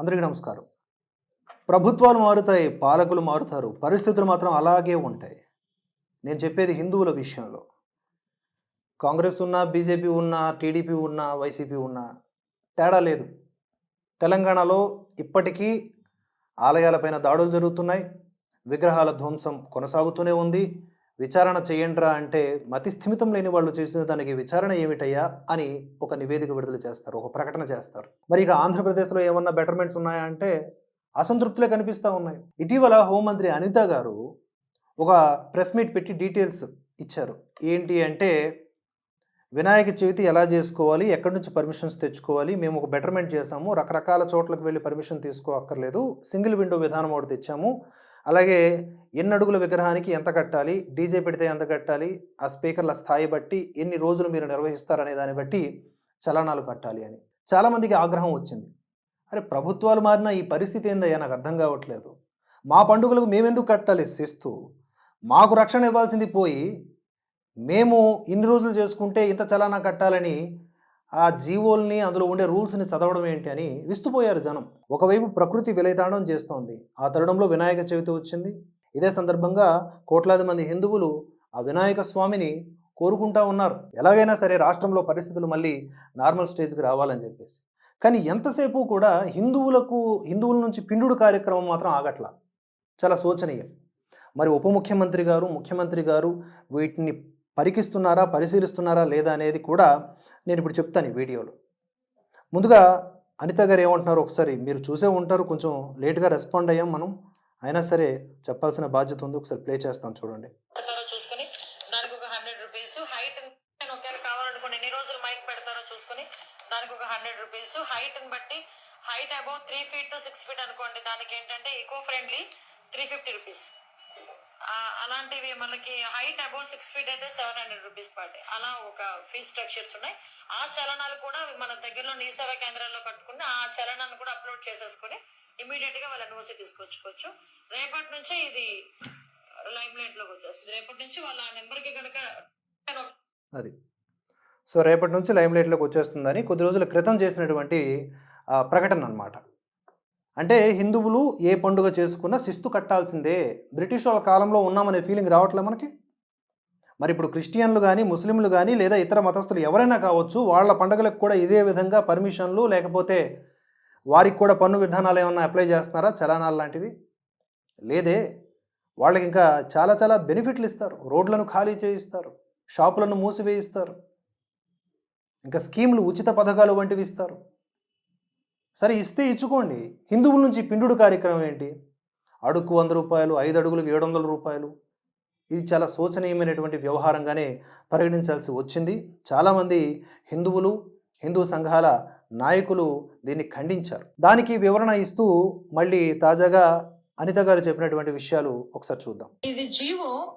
అందరికీ నమస్కారం. ప్రభుత్వాలు మారుతాయి పాలకులు మారుతారు పరిస్థితులు మాత్రం అలాగే ఉంటాయి. నేను చెప్పేది హిందువుల విషయంలో. కాంగ్రెస్ ఉన్నా బీజేపీ ఉన్నా టీడీపీ ఉన్నా వైసీపీ ఉన్నా తేడా లేదు. తెలంగాణలో ఇప్పటికీ ఆలయాలపైన దాడులు జరుగుతున్నాయి విగ్రహాల ధ్వంసం కొనసాగుతూనే ఉంది. విచారణ చేయండిరా అంటే మతి స్థిమితం లేని వాళ్ళు చేసిన దానికి విచారణ ఏమిటయ్యా అని ఒక నివేదిక విడుదల చేస్తారు ఒక ప్రకటన చేస్తారు. మరి ఇక ఆంధ్రప్రదేశ్లో ఏమన్నా బెటర్మెంట్స్ ఉన్నాయా అంటే అసంతృప్తులే కనిపిస్తూ ఉన్నాయి. ఇటీవల హోంమంత్రి అనిత గారు ఒక ప్రెస్ మీట్ పెట్టి డీటెయిల్స్ ఇచ్చారు. ఏంటి అంటే వినాయక చవితి ఎలా చేసుకోవాలి ఎక్కడి నుంచి పర్మిషన్స్ తెచ్చుకోవాలి మేము ఒక బెటర్మెంట్ చేసాము రకరకాల చోట్లకు వెళ్ళి పర్మిషన్ తీసుకోవక్కర్లేదు సింగిల్ విండో విధానం ఒకటి తెచ్చాము అలాగే ఎన్ని అడుగుల విగ్రహానికి ఎంత కట్టాలి డీజే పెడితే ఎంత కట్టాలి ఆ స్పీకర్ల స్థాయి బట్టి ఎన్ని రోజులు మీరు నిర్వహిస్తారనే దాన్ని బట్టి చలనాలు కట్టాలి అని. చాలామందికి ఆగ్రహం వచ్చింది. అరే ప్రభుత్వాలు మారిన ఈ పరిస్థితి ఏందయ్యా? నాకు అర్థం కావట్లేదు. మా పండుగలకు మేమెందుకు కట్టాలి శిస్తూ? మాకు రక్షణ ఇవ్వాల్సింది పోయి మేము ఇన్ని రోజులు చేసుకుంటే ఇంత చలానా కట్టాలని ఆ జీవోల్ని అందులో ఉండే రూల్స్ని చదవడం ఏంటి అని విస్తుపోయారు జనం. ఒకవైపు ప్రకృతి విలయతాండం చేస్తోంది. ఆ తరుణంలో వినాయక చవితి వచ్చింది. ఇదే సందర్భంగా కోట్లాది మంది హిందువులు ఆ వినాయక స్వామిని కోరుకుంటా ఉన్నారు. ఎలాగైనా సరే రాష్ట్రంలో పరిస్థితులు మళ్ళీ నార్మల్ స్టేజ్కి రావాలని చెప్పేసి. కానీ ఎంతసేపు కూడా హిందువులకు హిందువుల నుంచి పిండుడు కార్యక్రమం మాత్రం ఆగట్లా. చాలా శోచనీయం. మరి ఉప ముఖ్యమంత్రి గారు ముఖ్యమంత్రి గారు వీటిని పరికిస్తున్నారా పరిశీలిస్తున్నారా లేదా అనేది కూడా నేను ఇప్పుడు చెప్తాను ఈ వీడియోలో. ముందుగా అనిత గారు ఏమంటున్నారో? ఒకసారి మీరు చూసే ఉంటారు కొంచెం లేట్గా రెస్పాండ్ అయ్యాం మనం. అయినా సరే చెప్పాల్సిన బాధ్యత ఉంది ఒకసారి ప్లే చేస్తాను చూడండి. పెడతారో దానికి ఒక హండ్రెడ్ రూపీస్ హైట్ ఒకవేళ కావాలనుకోండి ఎన్ని రోజులు మైక్ పెడతారో చూసుకొని దానికి ఒక హండ్రెడ్ రూపీస్ హైట్ని బట్టి height above three feet to six feet అనుకోండి దానికి ఏంటంటే eco friendly three fifty rupees అలాంటివి మనకి హైట్ అబౌవ్ సిక్స్ ఫీట్ అయితే సెవెన్ హండ్రెడ్ రూపీస్ పడ్డాయి అలా ఒక ఫీజ్ స్ట్రక్చర్స్ ఉన్నాయి. ఆ చలనాలు కూడా మన దగ్గరలో నీ సేవా కేంద్రాల్లో కట్టుకుని ఆ చలనాన్ని కూడా అప్లోడ్ చేసేసుకొని ఇమీడియట్గా వాళ్ళ నోసి తీసుకొచ్చుకోవచ్చు. రేపటి నుంచి ఇది లైమ్ లైట్లోకి వచ్చేస్తుంది. రేపటి నుంచి వాళ్ళ నెంబర్కి కనుక అది. సో రేపటి నుంచి లైమ్ లైట్లోకి వచ్చేస్తుందని కొద్ది రోజుల క్రితం చేసినటువంటి ప్రకటన అనమాట అంటే హిందువులు ఏ పండుగ చేసుకున్నా శిస్తు కట్టాల్సిందే. బ్రిటిష్ వాళ్ళ కాలంలో ఉన్నామనే ఫీలింగ్ రావట్లే మనకి? మరి ఇప్పుడు క్రిస్టియన్లు కానీ ముస్లింలు కానీ లేదా ఇతర మతస్థులు ఎవరైనా కావచ్చు వాళ్ళ పండుగలకు కూడా ఇదే విధంగా పర్మిషన్లు లేకపోతే వారికి కూడా పన్ను విధానాలు ఏమన్నా అప్లై చేస్తున్నారా? చలానాలు లాంటివి? లేదే. వాళ్ళకి ఇంకా చాలా చాలా బెనిఫిట్లు ఇస్తారు. రోడ్లను ఖాళీ చేయిస్తారు. షాపులను మూసివేయిస్తారు. ఇంకా స్కీములు ఉచిత పథకాలు వంటివి ఇస్తారు. సరే ఇస్తే ఇచ్చుకోండి. హిందువుల నుంచి పిండుడు కార్యక్రమం ఏంటి? అడుగు వంద రూపాయలు ఐదు అడుగులకు ఏడు వందల రూపాయలు. ఇది చాలా శోచనీయమైనటువంటి వ్యవహారంగానే పరిగణించాల్సి వచ్చింది. చాలామంది హిందువులు హిందూ సంఘాల నాయకులు దీన్ని ఖండించారు. దానికి వివరణ ఇస్తూ మళ్ళీ తాజాగా అనిత గారు చెప్పినటువంటి విషయాలు ఒకసారి చూద్దాం. ఇది జీవో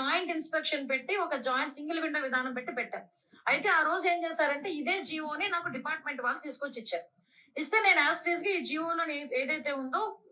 జాయింట్ ఇన్స్పెక్షన్ పెట్టి ఒక జాయింట్ సింగిల్ విండో విధానం పెట్టి పెట్టారు. అయితే ఆ రోజు ఏం చేశారంటే ఇదే జియోని నాకు డిపార్ట్మెంట్ వాళ్ళు తీసుకొచ్చి ఇచ్చారు. ఇస్తే నేను యాస్ట్రీస్గా ఈ జియోలో ఏదైతే ఉందో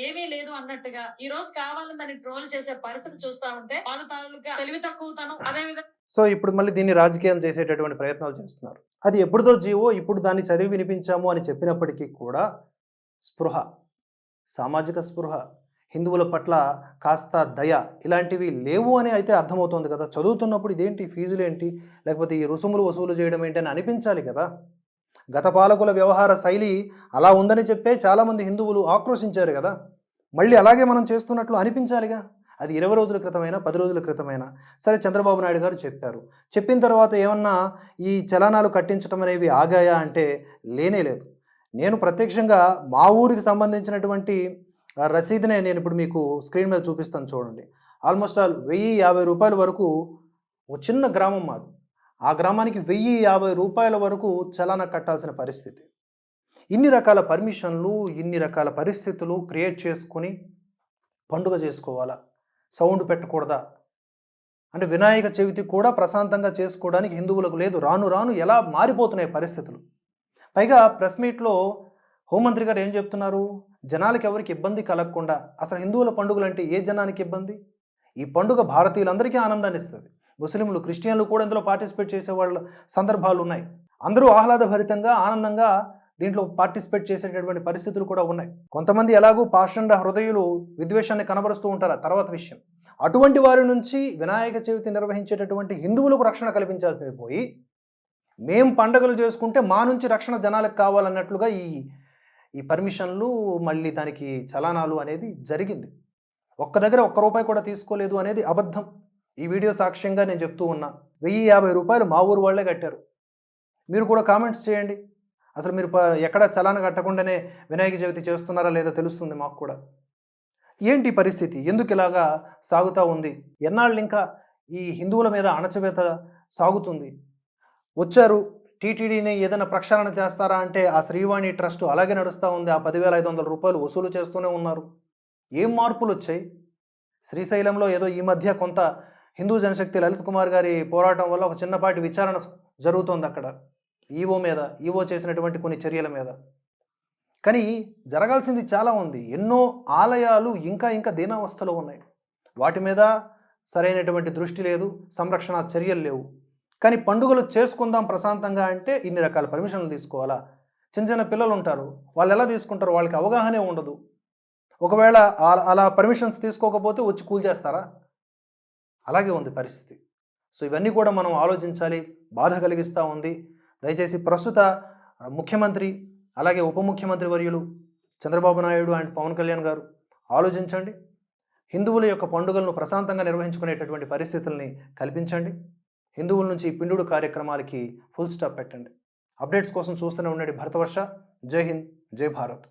ఏమీ లేదు అన్నట్టుగా ఈ రోజు కావాలని దాన్ని ట్రోల్ చేసే పరిస్థితి చూస్తా ఉంటే వాళ్ళ తాలూకా తెలివి తక్కువతనం అదే విధంగా సో ఇప్పుడు మళ్ళీ దీన్ని రాజకీయం చేసేటటువంటి ప్రయత్నాలు చేస్తున్నారు. అది ఎప్పుడుదో జీవో ఇప్పుడు దాన్ని చదివి వినిపించాము అని చెప్పినప్పటికీ కూడా స్పృహ సామాజిక స్పృహ హిందువుల పట్ల కాస్త దయ ఇలాంటివి లేవు అని అయితే అర్థమవుతోంది కదా. చదువుతున్నప్పుడు ఇదేంటి? ఫీజులు ఏంటి లేకపోతే ఈ రుసుములు వసూలు చేయడం ఏంటి అని అనిపించాలి కదా. గత పాలకుల వ్యవహార శైలి అలా ఉందని చెప్పే చాలామంది హిందువులు ఆక్రోశించారు కదా. మళ్ళీ అలాగే మనం చేస్తున్నట్లు అనిపించాలిగా? అది ఇరవై రోజుల క్రితమైనా పది రోజుల క్రితమైనా? సరే చంద్రబాబు నాయుడు గారు చెప్పారు. చెప్పిన తర్వాత ఏమన్నా ఈ చలనాలు కట్టించడం అనేవి ఆగాయా అంటే లేనే లేదు. నేను ప్రత్యక్షంగా మా ఊరికి సంబంధించినటువంటి రసీదునే నేను ఇప్పుడు మీకు స్క్రీన్ మీద చూపిస్తాను చూడండి. ఆల్మోస్ట్ ఆల్ వెయ్యి యాభై రూపాయల వరకు ఒక చిన్న గ్రామం మాది. ఆ గ్రామానికి వెయ్యి యాభై రూపాయల వరకు చలానా కట్టాల్సిన పరిస్థితి. ఇన్ని రకాల పర్మిషన్లు ఇన్ని రకాల పరిస్థితులు క్రియేట్ చేసుకొని పండుగ చేసుకోవాలా? సౌండ్ పెట్టకూడదా? అంటే వినాయక చవితి కూడా ప్రశాంతంగా చేసుకోవడానికి హిందువులకు లేదు. రాను రాను ఎలా మారిపోతున్నాయి పరిస్థితులు? పైగా ప్రెస్ మీట్లో హోంమంత్రి గారు ఏం చెప్తున్నారు? జనాలకి ఎవరికి ఇబ్బంది కలగకుండా. అసలు హిందువుల పండుగలు అంటే ఏ జనానికి ఇబ్బంది? ఈ పండుగ భారతీయులందరికీ ఆనందాన్ని ఇస్తుంది ముస్లింలు క్రిస్టియన్లు కూడా ఇందులో పార్టిసిపేట్ చేసే వాళ్ళ సందర్భాలు ఉన్నాయి. అందరూ ఆహ్లాదభరితంగా ఆనందంగా దీంట్లో పార్టిసిపేట్ చేసేటటువంటి పరిస్థితులు కూడా ఉన్నాయి. కొంతమంది ఎలాగూ పాషండ హృదయులు విద్వేషాన్ని కనబరుస్తూ ఉంటారు ఆ తర్వాత విషయం. అటువంటి వారి నుంచి వినాయక చవితి నిర్వహించేటటువంటి హిందువులకు రక్షణ కల్పించాల్సింది పోయి మేం పండగలు చేసుకుంటే మా నుంచి రక్షణ జనాలకు కావాలన్నట్లుగా ఈ ఈ పర్మిషన్లు మళ్ళీ దానికి చలానాలు అనేది జరిగింది. ఒక్క దగ్గర ఒక్క రూపాయి కూడా తీసుకోలేదు అనేది అబద్ధం. ఈ వీడియో సాక్ష్యంగా నేను చెప్తూ ఉన్నా వెయ్యి యాభై రూపాయలు మా ఊరు వాళ్ళే కట్టారు. మీరు కూడా కామెంట్స్ చేయండి. అసలు మీరు ప- ఎక్కడ చలాన కట్టకుండానే వినాయక చవితి చేస్తున్నారా లేదా తెలుస్తుంది మాకు కూడా. ఏంటి పరిస్థితి? ఎందుకు ఇలాగా సాగుతూ ఉంది? ఎన్నాళ్ళు ఇంకా ఈ హిందువుల మీద అణచవేత సాగుతుంది? వచ్చారు టీటీడీని ఏదైనా ప్రక్షాళన చేస్తారా అంటే ఆ శ్రీవాణి ట్రస్ట్ అలాగే నడుస్తూ ఉంది. ఆ పదివేల ఐదు వందల రూపాయలు వసూలు చేస్తూనే ఉన్నారు. ఏం మార్పులు వచ్చాయి? శ్రీశైలంలో ఏదో ఈ మధ్య కొంత హిందూ జనశక్తి లలిత్ కుమార్ గారి పోరాటం వల్ల ఒక చిన్నపాటి విచారణ జరుగుతోంది అక్కడ. ఈవో మీద ఈవో చేసినటువంటి కొన్ని చర్యల మీద. కానీ జరగాల్సింది చాలా ఉంది. ఎన్నో ఆలయాలు ఇంకా ఇంకా దీనావస్థలో ఉన్నాయి. వాటి మీద సరైనటువంటి దృష్టి లేదు సంరక్షణ చర్యలు లేవు. కానీ పండుగలు చేసుకుందాం ప్రశాంతంగా అంటే ఇన్ని రకాల పర్మిషన్లు తీసుకోవాలా? చిన్న చిన్న పిల్లలు ఉంటారు. వాళ్ళు ఎలా తీసుకుంటారు? వాళ్ళకి అవగాహనే ఉండదు. ఒకవేళ అలా పర్మిషన్స్ తీసుకోకపోతే వచ్చి కూల్ చేస్తారా? అలాగే ఉంది పరిస్థితి. సో ఇవన్నీ కూడా మనం ఆలోచించాలి. బాధ కలిగిస్తూ ఉంది. దయచేసి ప్రస్తుత ముఖ్యమంత్రి అలాగే ఉప ముఖ్యమంత్రి వర్యులు చంద్రబాబు నాయుడు అండ్ పవన్ కళ్యాణ్ గారు ఆలోచించండి. హిందువుల యొక్క పండుగలను ప్రశాంతంగా నిర్వహించుకునేటటువంటి పరిస్థితుల్ని కల్పించండి. హిందువుల నుంచి పిండుడు కార్యక్రమాలకి ఫుల్ స్టాప్ పెట్టండి. అప్డేట్స్ కోసం చూస్తూనే ఉండండి భరతవర్ష. జై హింద్. జై భారత్.